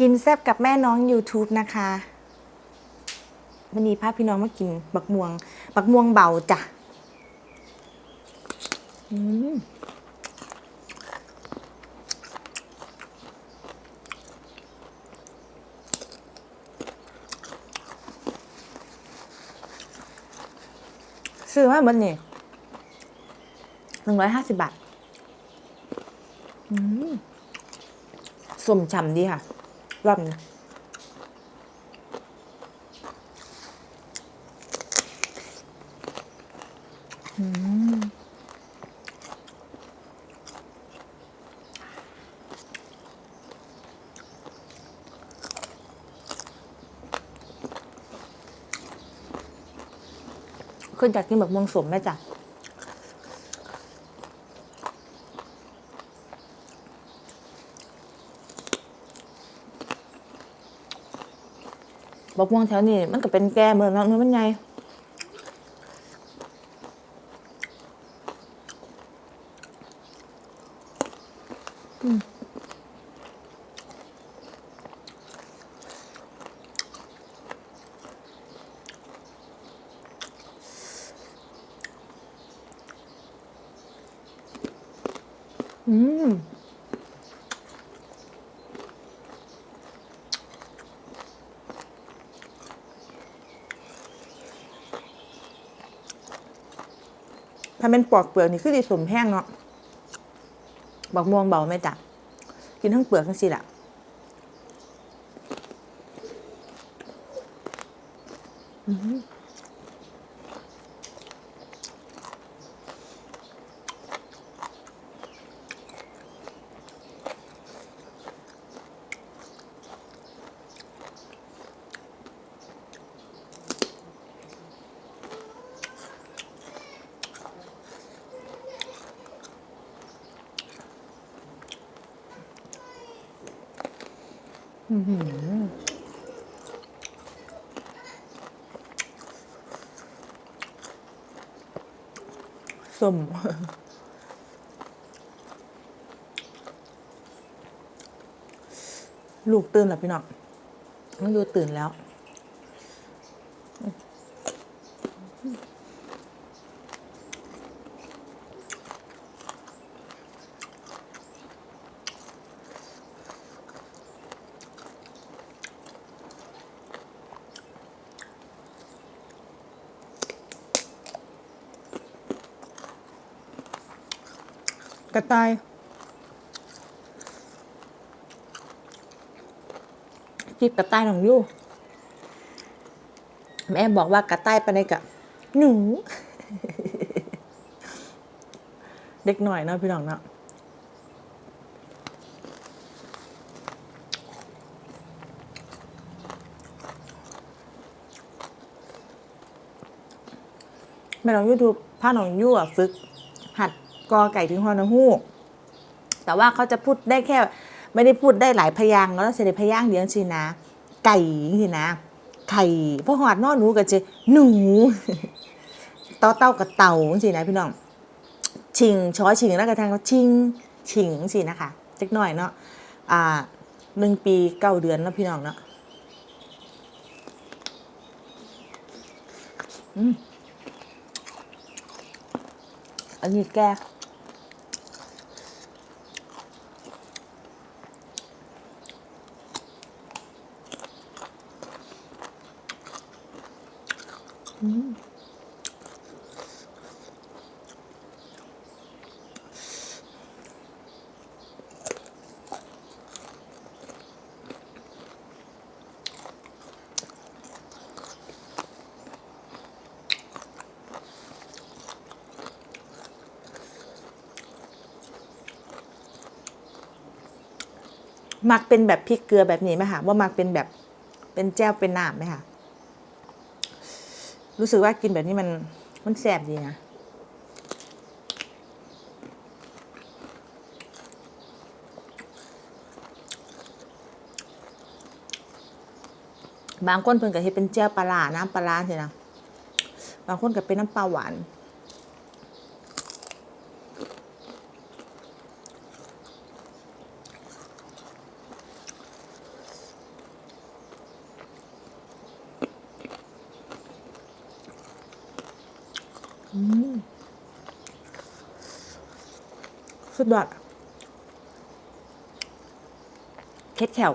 กินแซบกับแม่น้อง YouTube นะคะวันนี้พาพี่น้องมากิน บักม่วง บักม่วงเบาจ้ะอืมซื้อมาเมื่อนี่หนึ่งร้อยห้าสิบบาทอืมสมฉ่ำดีค่ะ รอบนี้อืมคุณอยากกินแบบม่วงสมไหมจ๊ะ บอกม่วงแถวนี้มันก็เป็นแก่เหมือนเนาะมันไงอืมอืม ถ้าเป็นปอกเปลือกนี่คือดีสมแห้งเนาะบักม่วงเบาไม่จัดกินทั้งเปลือกทั้งสิละอือ สมลูกตื่นแล้วพี่น้องมันดูตื่นแล้ว กระต่ายจิบกระต่ายของยูแม่บอกว่ากระต่ายไปในกับหนู เด็กหน่อยเนาะพี่น้องเนาะแม่น้องยูทูบพาน้องยูอะฝึกหัด กอไก่ถึงฮอนะฮูกแต่ว่าเขาจะพูดได้แค่ ไม่ได้พูดได้หลายพยางแล้วเสด็จพยางเดียวสินะ ไก่สินะ ไข่พวกหอดนอหนูกับเจหนูเต้าเต้ากับเต่าสินะพี่น้องชิงช้อชิงแล้วก็ทางเขาชิงชิงสินะคะเล็กหน่อยเนาะอ่าหนึ่งปีเก้าเดือนแล้วพี่น้องเนาะอืมอันนี้แก้ มักเป็นแบบพริกเกลือแบบนี้ไหมคะว่ามักเป็นแบบเป็นแจ้วเป็นน้ำไหมคะ รู้สึกว่ากินแบบนี้มันมันแสบดีนะบางคนเพิ่นก็เฮ็ดเป็นแจ้วปลาร้าน้ำปลาร้าใช่นะบางคนก็เป็นน้ำปลาหวาน สุดยอดเค็ดแขว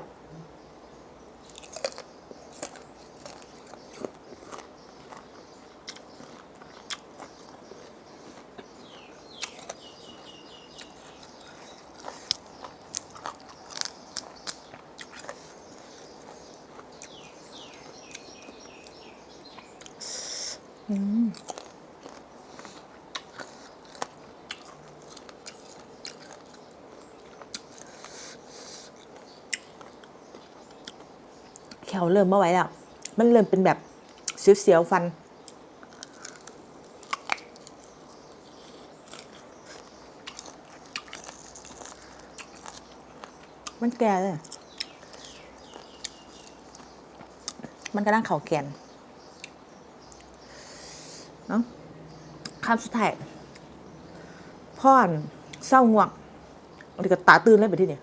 แขวเริ่มเมื่อไหวแล้ว มันเริ่มเป็นแบบเสียวๆฟัน มันแก่เลย มันกำลังเข่าแกนเนาะคำสุดท้ายพ่อนเศร้าง่วงหรือก็ตาตื่นเลยไปที่เนี่ย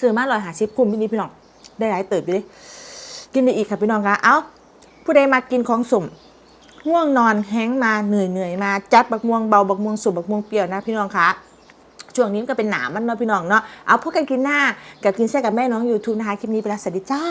ซื้อมาลอยหาชิปคุ้มพี่นี่พี่น้องได้หลายเติบอยู่ดิกินได้อีกค่ะพี่น้องคะเอ้าผู้ใดมากินของสมง่วงนอนแห้งมาเหนื่อยเหนื่อยมาจัดบักม่วงเบาบักม่วงสุบบักม่วงเปรี้ยวนะพี่น้องคะช่วงนี้ก็เป็นหนามันเนาะพี่น้องเนาะเอาพวกกันกินหน้ากับกินแซ่กับแม่น้องยูทูบนะคะคลิปนี้ไปแล้วสวัสดีจ้า